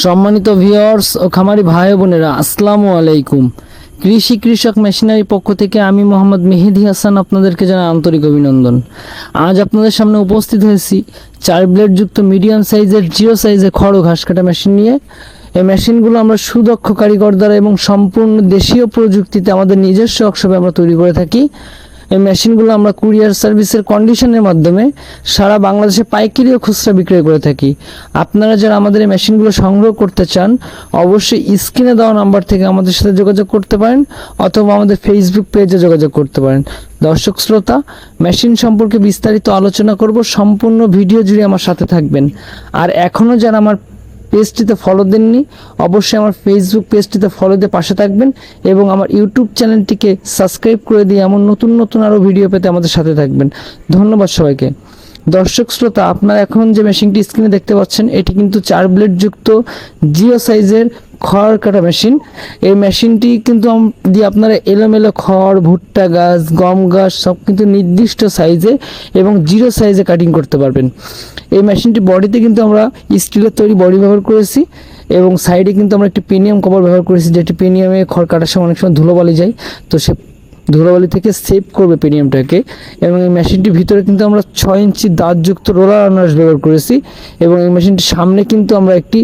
সম্মানিত ভিওর্স ও খামারি ভাই বোনেরা, আসসালামু আলাইকুম। কৃষি কৃষক মেশিনারি পক্ষ থেকে আমি মোহাম্মদ মেহেদি হাসান আপনাদেরকে জানাই আন্তরিক অভিনন্দন। আজ আপনাদের সামনে উপস্থিত হয়েছি চার ব্লেড যুক্ত মিডিয়াম সাইজের জিরো সাইজের খড় ঘাস কাটা মেশিন নিয়ে। এই মেশিনগুলো আমরা সুদক্ষ কারিগর দ্বারা এবং সম্পূর্ণ দেশীয় প্রযুক্তিতে আমাদের নিজস্ব ওয়ার্কশপে আমরা তৈরি করে থাকি। এই মেশিনগুলো আমরা কুরিয়ার সার্ভিসের কন্ডিশনের মাধ্যমে সারা বাংলাদেশে পাইকারি ও খুচরা বিক্রয় করে থাকি। আপনারা যারা আমাদের এই মেশিনগুলো সংগ্রহ করতে চান, অবশ্যই স্ক্রিনে দেওয়া নাম্বার থেকে আমাদের সাথে যোগাযোগ করতে পারেন অথবা আমাদের ফেসবুক পেজে যোগাযোগ করতে পারেন। দর্শক শ্রোতা, মেশিন সম্পর্কে বিস্তারিত আলোচনা করব, সম্পূর্ণ ভিডিও জুড়ে আমার সাথে থাকবেন। আর এখনও যারা আমার পেজটিতে ফলো দেননি, অবশ্যই আমার ফেসবুক পেজটিতে ফলো দিয়ে পাশে থাকবেন এবং আমার ইউটিউব চ্যানেলটিকে সাবস্ক্রাইব করে দিয়ে এমন নতুন নতুন আরও ভিডিও পেতে আমাদের সাথে থাকবেন। ধন্যবাদ সবাইকে। দর্শক শ্রোতা, আপনারা এখন যে মেশিনটি স্ক্রিনে দেখতে পাচ্ছেন, এটি কিন্তু চার ব্লেড যুক্ত জিও সাইজের খড় কাটা মেশিন এই মেশিনটি কিন্তু দিয়ে আপনারা এলোমেলো খড়, ভুট্টা গাছ, গম গাছ, সব কিন্তু নির্দিষ্ট সাইজে এবং জিরো সাইজে কাটিং করতে পারবেন। এই মেশিনটি বডিতে কিন্তু আমরা স্টিলের তৈরি বডি ব্যবহার করেছি এবং সাইডে কিন্তু আমরা একটি প্রিমিয়াম কভার ব্যবহার করেছি, যেটি প্রিমিয়ামে খড় কাটার সময় অনেক সময় ধুলোবালি যায়। তো সে ধুলোবালি থেকে সেভ করবে প্রিমিয়ামটাকে এবং এই মেশিনটির ভিতরে কিন্তু আমরা ছয় ইঞ্চি দাঁতযুক্ত রোলার আনার্স ব্যবহার করেছি এবং এই মেশিনটির সামনে কিন্তু আমরা একটি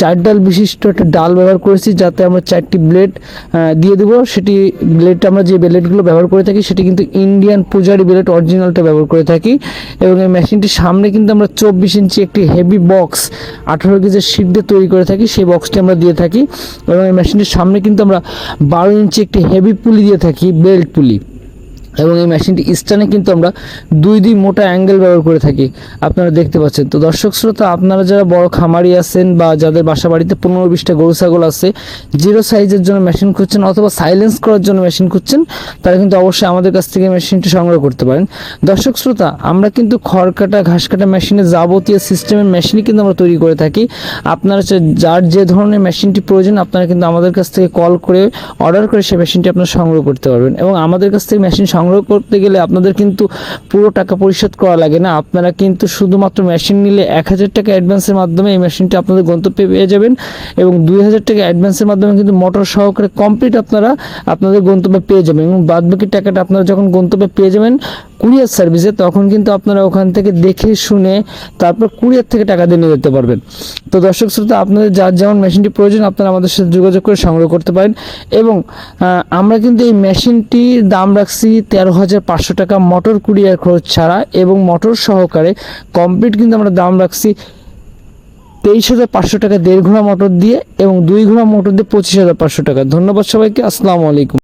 চার ডাল বিশিষ্ট একটা ডাল ব্যবহার করেছি যাতে আমরা চারটি ব্লেড দিয়ে দেবো। সেটি ব্লেডটা আমরা যে ব্লেডগুলো ব্যবহার করে থাকি সেটি কিন্তু ইন্ডিয়ান পূজারি ব্লেড অরিজিনালটা ব্যবহার করে থাকি এবং এই মেশিনটির সামনে কিন্তু আমরা চব্বিশ ইঞ্চি একটি হেভি বক্স আঠারো কেজির শিট দিয়ে তৈরি করে থাকি। সেই বক্সটি আমরা দিয়ে থাকি এবং এই মেশিনটির সামনে কিন্তু আমরা বারো ইঞ্চি একটি হেভি পুলি দিয়ে থাকি বেল্ট পুলি এবং এই মেশিনটি স্টানে কিন্তু আমরা দুই দুই মোটা অ্যাঙ্গেল ব্যবহার করে থাকি। আপনারা দেখতে পাচ্ছেন। তো দর্শক শ্রোতা, আপনারা যারা বড় খামারি আছেন বা যাদের বাসা বাড়িতে পনেরো বিশটা গরু, ছাগল আছে জিরো সাইজের জন্য মেশিন খুঁজছেন অথবা সাইলেন্স করার জন্য মেশিন খুঁজছেন, তারা কিন্তু অবশ্যই আমাদের কাছ থেকে মেশিনটি সংগ্রহ করতে পারেন। দর্শক শ্রোতা, আমরা কিন্তু খড় কাটা ঘাস কাটা মেশিনের যাবতীয় সিস্টেমের মেশিনই কিন্তু আমরা তৈরি করে থাকি। আপনারা যার যে ধরনের মেশিনটি প্রয়োজন, আপনারা কিন্তু আমাদের কাছ থেকে কল করে অর্ডার করে সেই মেশিনটি আপনারা সংগ্রহ করতে পারবেন এবং আমাদের কাছ থেকে মেশিন সংগ্রহ করতে গেলে আপনাদের কিন্তু পুরো টাকা পরিশোধ করা লাগে না। আপনারা কিন্তু শুধুমাত্র মেশিন নিলে এক হাজার টাকা অ্যাডভান্সের মাধ্যমে এই মেশিনটি আপনাদের গন্তব্যে পেয়ে যাবেন এবং দুই হাজার টাকা অ্যাডভান্সের মাধ্যমে কিন্তু মোটর সহকারে কমপ্লিট আপনারা আপনাদের গন্তব্যে পেয়ে যাবেন এবং বাদবাকি টাকাটা আপনারা যখন গন্তব্যে পেয়ে যাবেন কুরিয়ার সার্ভিসে তখন কিন্তু আপনারা ওখান থেকে দেখে শুনে তারপর কুরিয়ার থেকে টাকা দিয়ে নিয়ে যেতে পারবেন। তো দর্শক শ্রোতা, আপনাদের যার যেমন মেশিনটি প্রয়োজন, আপনারা আমাদের সাথে যোগাযোগ করে সংগ্রহ করতে পারেন এবং আমরা কিন্তু এই মেশিনটির দাম রাখছি তেরো হাজার পাঁচশো টাকা মোটর কুরিয়ার খরচ ছাড়া এবং মোটর সহকারে কমপ্লিট কিন্তু আমরা দাম রাখছি তেইশ হাজার পাঁচশো টাকা দেড় ঘোড়া মোটর দিয়ে এবং দুই ঘোড়া মোটর দিয়ে পঁচিশ হাজার পাঁচশো টাকা। ধন্যবাদ সবাইকে, আসসালামু আলাইকুম।